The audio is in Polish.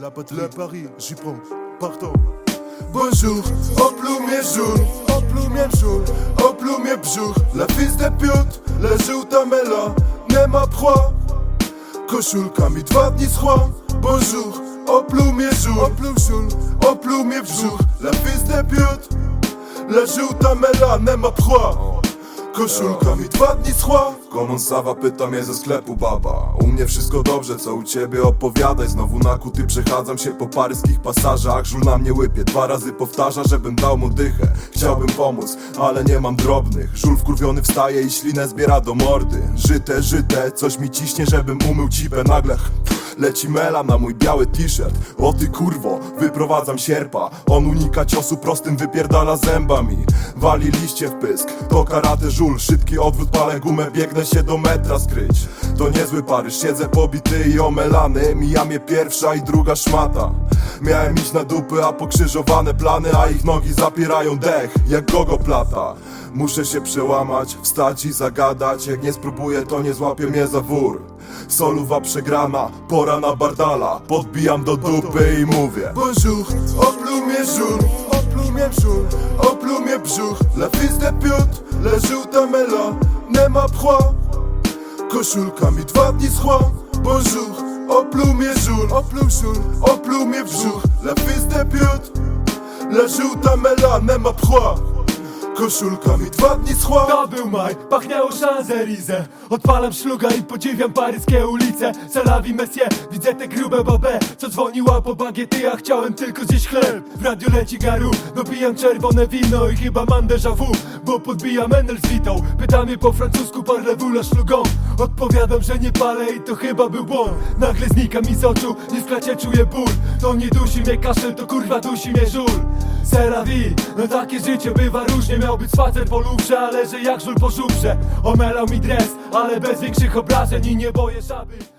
La patrie, le Paris, j'y prends, partant. Bonjour, au plumie jaune, au plumie jaune, au plumie bjour. La fils de pute, la żółta mela, nie ma proie. Koszulka mi dwa dni schła. Bonjour, au plumie jaune, au plumie jaune, au plumie bjour. La fils de pute, la żółta mela, nie ma proie. Koszulka mi dwa dni schła. Komon Sawa pyta mnie ze sklepu baba. U mnie wszystko dobrze, co u ciebie? Opowiadaj Znowu nakuty przechadzam się po paryskich pasażach. Żul na mnie łypie, dwa razy powtarza, żebym dał mu dychę. Chciałbym pomóc, ale nie mam drobnych. Żul wkurwiony wstaje i ślinę zbiera do mordy. Żyte, żyte, coś mi ciśnie, żebym umył cipę Nagle leci mela na mój biały t-shirt. O ty kurwo, wyprowadzam sierpa. On unika ciosu prostym, wypierdala zębami Wali liście w pysk, to karate żul Szybki odwrót, palę gumę, biegnę się do metra skryć. To niezły Paryż, siedzę pobity i omelany. Mija mnie pierwsza i druga szmata. Miałem iść na dupy, a pokrzyżowane plany A ich nogi zapierają dech, jak gogo plata. Muszę się przełamać, wstać i zagadać. Jak nie spróbuję, to nie złapie mnie za wór. Soluwa przegrana, pora na bardala. Podbijam do dupy i mówię. Bonjour, au plumie jaune, au plumie jaune, au plumie brzuch La fils de pute, la żółta mela, nie ma proie. Koszulka mi dwa dni schła Bonjour, au plumie jaune, au plumie jaune, au plumie brzuch La fils de pute, la żółta mela, nie ma proie Koszulka mi dwa dni schła To był maj, pachniało Champs-Élysées Odpalam szluga i podziwiam paryskie ulice. Salawi Messie, widzę te grube babę Co dzwoniła po bagiety, a chciałem tylko zjeść chleb. W radiu leci garu, dopijam czerwone wino I chyba mam déjà vu, bo podbijam Enel z witą. Pyta po francusku, parlez-vous szlugą. Odpowiadam, że nie palę i to chyba był błąd. Nagle znika mi z oczu, nie w klacie czuję ból. To nie dusi mnie kaszel, to kurwa dusi mnie żul Vie, no takie życie bywa różnie. Miał być spacer po lufrze, ale że jak żul po żubrze. Omelał mi dres, ale bez większych obrażeń I nie boję żaby